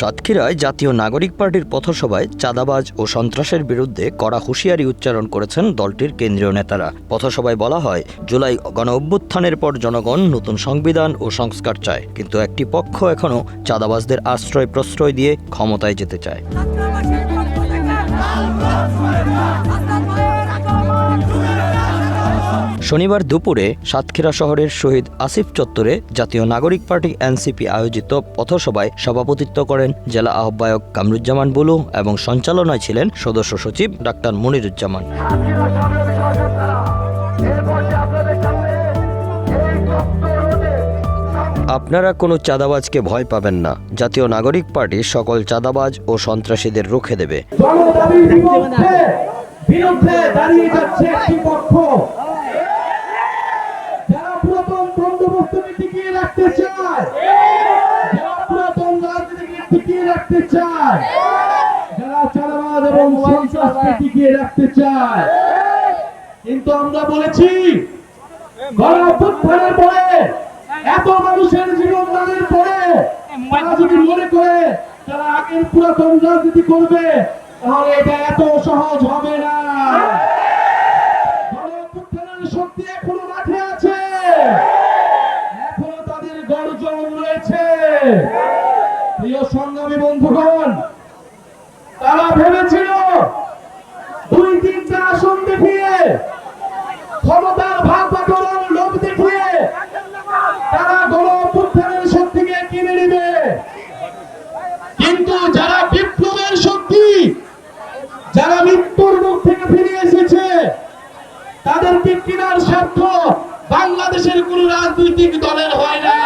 সাতক্ষীরায় জাতীয় নাগরিক পার্টির পথসভায় চাঁদাবাজ ও সন্ত্রাসের বিরুদ্ধে কড়া হুঁশিয়ারি উচ্চারণ করেছেন দলটির কেন্দ্রীয় নেতারা। পথসভায় বলা হয়, জুলাই গণ অভ্যুত্থানের পর জনগণ নতুন সংবিধান ও সংস্কার চায়, কিন্তু একটি পক্ষ এখনও চাঁদাবাজদের আশ্রয় প্রশ্রয় দিয়ে ক্ষমতায় যেতে চায়। শনিবার দুপুরে সাতক্ষীরা শহরের শহীদ আসিফ চত্বরে জাতীয় নাগরিক পার্টি এনসিপি আয়োজিত পথসভায় সভাপতিত্ব করেন জেলা আহ্বায়ক কামরুজ্জামান বুলু এবং সঞ্চালনায় ছিলেন সদস্য সচিব ডাক্তার মনিরুজ্জামান। আপনারা কোনো চাঁদাবাজকে ভয় পাবেন না। জাতীয় নাগরিক পার্টি সকল চাঁদাবাজ ও সন্ত্রাসীদের রুখে দেবে। বিরুদ্ধে দাঁড়িয়ে যাচ্ছে একটি পক্ষ। পুরাতন বন্দোবস্তকে টিকিয়ে রাখতে চায়। যারা পুরাতন রাজনীতিকে টিকিয়ে রাখতে চায়। যারা চাঁদাবাদ এবং সন্ত্রাসকে টিকিয়ে রাখতে চায়। কিন্তু আমরা বলেছি, গণ অভ্যুত্থানের পরে, এত মানুষের জীবন দানের পরে, তারা যদি মনে করে, তারা আগের পুরাতন রাজনীতি করবে, তাহলে এটা এত সহজ হবে প্রিয় সংগ্রামী বন্ধুগণ, তারা ভেবেছিল দুই তিনটা আসন দেখিয়ে ক্ষমতার ভাগ দেখিয়ে তারা শক্তিকে কিনে কিন্তু যারা বিপ্লবের শক্তি, যারা মৃত্যুর মুখ থেকে ফিরে এসেছে, তাদেরকে কেনার স্বার্থ বাংলাদেশের কোন রাজনৈতিক দলের হয় না।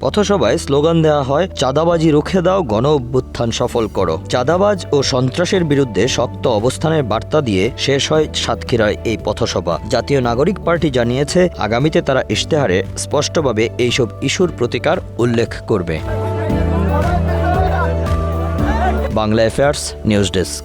পথসভায় স্লোগান দেওয়া হয়, চাঁদাবাজি রুখে দাও গণ অভ্যুত্থান সফল করো। চাঁদাবাজ ও সন্ত্রাসের বিরুদ্ধে শক্ত অবস্থানের বার্তা দিয়ে শেষ হয় সাতক্ষীরায় এই পথসভা। জাতীয় নাগরিক পার্টি জানিয়েছে, আগামীতে তারা ইশতেহারে স্পষ্টভাবে এইসব ইস্যুর প্রতিকার উল্লেখ করবে। Bangla affairs news desk.